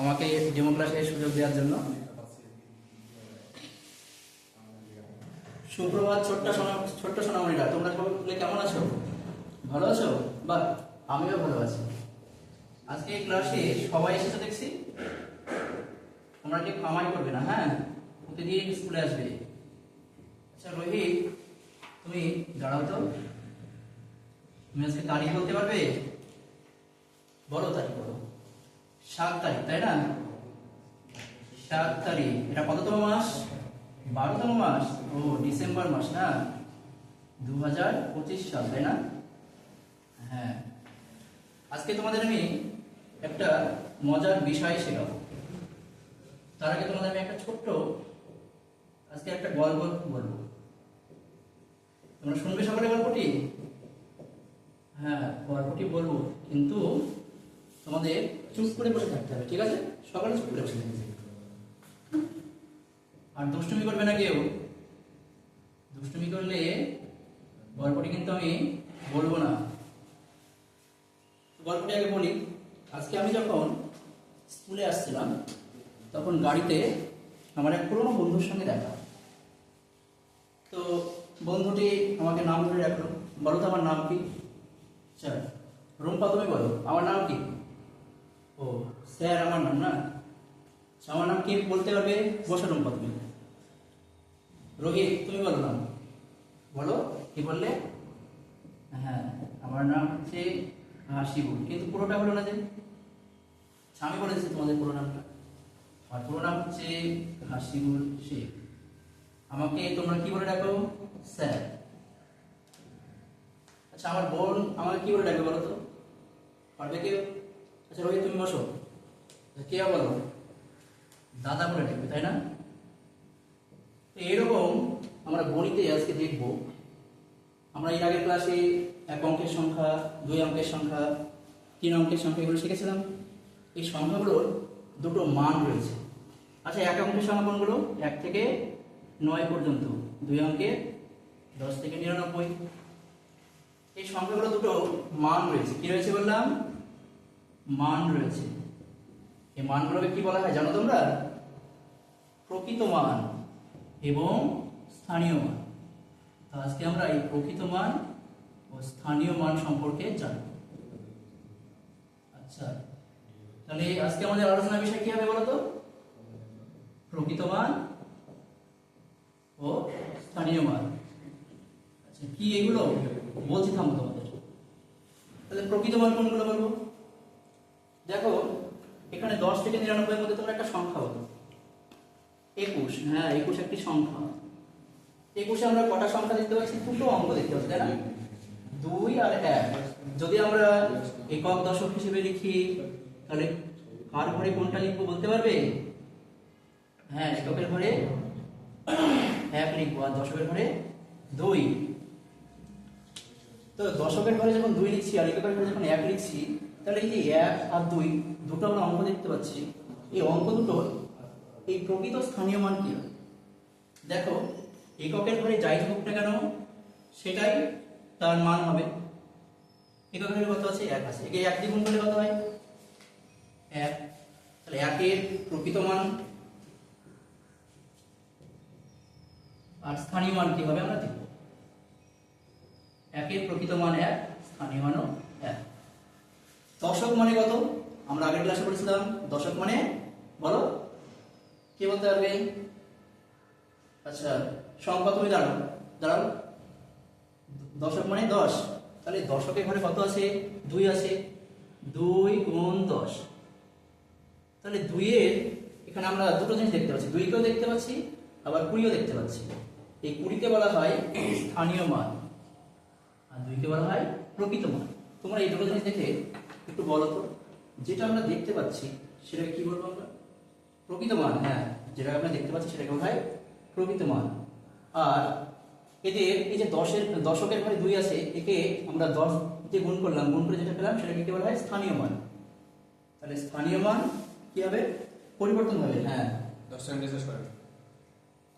আমাকে ডেমো ক্লাসের সুযোগ দেওয়ার জন্য। সুপ্রভাত, ছোট্ট সোনা ছোট্ট সোনামণিরা, তোমরা সকলে কেমন আছো? ভালো আছো? বা আমিও ভালো আছি। আজকে এই ক্লাসে সবাই এসেছে দেখছি। তোমরা কি কামাই করবে না হ্যাঁ? প্রতিদিন স্কুলে আসবে? আচ্ছা রোহিত, তুমি দাঁড়াও তো। তুমি আজকে তারিখ বলতে পারবে? বলো তারিখ বলো। সাত তারিখ, তাই না? সাত তারিখ। এটা কততম মাস? বারোতম মাস। ও, ডিসেম্বর মাস না? দু হাজার পঁচিশ সাল, তাই না? হ্যাঁ। আজকে তোমাদের আমি একটা মজার বিষয় শেখাবো তার আগে তোমাদের আমি একটা ছোট্ট, আজকে একটা গল্প বলব। তোমরা শুনবে সকালে গল্পটি? হ্যাঁ গল্পটি বলব। কিন্তু তোমাদের চুপ করে বসে থাকতে হবে, ঠিক আছে? সকালে চুপ করে বসে থাকতে আর দুষ্টুমি করবে না কেউ। দুষ্টুমি করলে গল্পটি কিন্তু আমি বলব না। গল্পটি আগে বলি, আজকে আমি যখন স্কুলে আসছিলাম, তখন গাড়িতে আমার এক পুরনো বন্ধুর সঙ্গে দেখা। তো বন্ধুটি আমাকে নাম ধরে রাখল। বলো তো আমার নাম কি? আচ্ছা রুম্পা তুমি বলো। আমার নাম কি? স্যার আমার নাম না আমার নাম কি বলতে পারবে? বসো রুম্পা তুমি রোহিত তুমি বলো নাম। বলো কি বললে? হ্যাঁ আমার নাম হচ্ছে হাসিবুল কিন্তু পুরোটা হলো না যে? আমি বলেছি তোমাদের পুরো নামটা। আর পুরো নাম হচ্ছে হাসিবুল শেখ। আমাকে তোমরা কি বলে ডাকো? স্যার। আচ্ছা আমার বোন আমাকে কি বলে ডাকবে বলো তো? পারবে কেউ? আচ্ছা রোহিত তুমি বসো। কে দাদা বলে ডাকবে তাই না? তো এরকম আমরা গণিতে আজকে দেখব। আমরা এর আগের ক্লাসে এক অঙ্কের সংখ্যা, দুই অঙ্কের সংখ্যা, তিন অঙ্কের সংখ্যা এগুলো শিখেছিলাম। এই সংখ্যাগুলোর দুটো মান রয়েছে। আচ্ছা এক অঙ্কের সংখ্যা কোনগুলো? এক থেকে নয় পর্যন্ত। দুই অঙ্কে দশ থেকে নিরানব্বই। এই সংখ্যাগুলো দুটো মান রয়েছে। কি রয়েছে বললাম? মান রয়েছে। এই মানগুলোকে কি বলা হয় জানো তোমরা? প্রকৃত মান এবং স্থানীয় মান। আজকে আমরা এই প্রকৃত মান ও স্থানীয় মান সম্পর্কে জানব। আচ্ছা তাহলে আজকে আমাদের আলোচনা বিষয় কি হবে বলতো? প্রকৃত মান ও স্থানীয় মান। আচ্ছা কি এগুলো? বলছি থামো তোমাদের। তাহলে প্রকৃত মান কোনগুলো বলব? দেখো এখানে দশ থেকে নিরানব্বই মধ্যে তোমার একটা সংখ্যা বলো। একুশ হ্যাঁ একুশ একটি সংখ্যা। একুশে আমরা কটা সংখ্যা দেখতে পাচ্ছি? দুটো অঙ্ক দেখতে পাচ্ছি, তাই না? দুই আর এক। যদি আমরা একক দশক হিসেবে লিখি, তাহলে কার ঘরে কোনটা লিখব বলতে পারবে? হ্যাঁ এককের ঘরে এক লিখব আর দশকের ঘরে দুই। তো দশকের ঘরে যখন দুই লিখছি আর এককের ঘরে যখন এক লিখছি তাহলে এই যে এক আর দুই, দুটো আমরা অঙ্ক দেখতে পাচ্ছি। এই অঙ্ক দুটো, এই প্রকৃত স্থানীয় মান কি? দেখো, এককের ঘরে যাই হোক না কেন, সেটাই তার মান হবে। এককের কত আছে? এক আছে। একে এক দিয়ে গুণ করলে কত হয়? এক। তাহলে একের প্রকৃত মান আর স্থানীয় মান কি হবে? আমরা দেখব। একের প্রকৃত মান এক, স্থানীয় মানও দশক মানে কত? আমরা আগের ক্লাসে পড়েছিলাম। দশক মানে? বলো। কে বলতে পারবে? আচ্ছা সংখ্যা তুমি দাঁড়াও। দাঁড়াও। দশক মানে দশ। তাহলে দশকের ঘরে কত আছে? দুই আছে। দুই গুণ দশ। তাহলে দুইয়ের এখানে আমরা দুটো জিনিস দেখতে পাচ্ছি। দুইকেও দেখতে পাচ্ছি, আবার কুড়িও দেখতে পাচ্ছি। এই কুড়িকে বলা হয় স্থানীয় মান। আর দুইকে বলা হয় প্রকৃত মান। তোমরা এই দুটো জিনিস দেখে একটু বলো তো যেটা আমরা দেখতে পাচ্ছি সেটাকে কি বলব আমরা? প্রকৃত মান হ্যাঁ যেটা আমরা দেখতে পাচ্ছি সেটাকে বলা হয় প্রকৃত মান। আর এদের এই যে দশের দশকের ঘরে দুই আছে একে আমরা দশ দিয়ে গুণ করলাম গুণ করে যেটা পেলাম সেটাকে কি বলা হয়? স্থানীয় মান। তাহলে স্থানীয় মান কি হবে? পরিবর্তন হবে হ্যাঁ। দশ সেকেন্ডে শেষ করেন।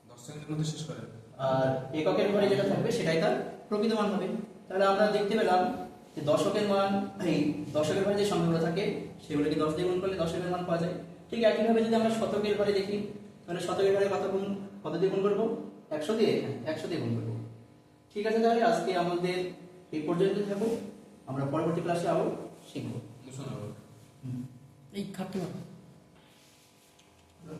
দশ সেকেন্ডের মধ্যে শেষ করেন। আর এককের ঘরে যেটা থাকবে সেটাই তার প্রকৃত মান হবে। তাহলে আমরা দেখতে পেলাম যে দশকের মান এই দশকের ঘরে যে সংখ্যাগুলো থাকে সেগুলোকে দশ দিয়ে গুণ করলে দশকের মান পাওয়া যায়। ঠিক একইভাবে যদি আমরা শতকের ঘরে দেখি তাহলে শতকের ঘরে কত গুণ কত দিয়ে গুণ করব? একশো দিয়ে? হ্যাঁ, একশো দিয়ে গুণ করব। ঠিক আছে তাহলে আজকে আমাদের এই পর্যন্ত থাকব আমরা পরবর্তী ক্লাসে আবার শিখব। এই খাটতে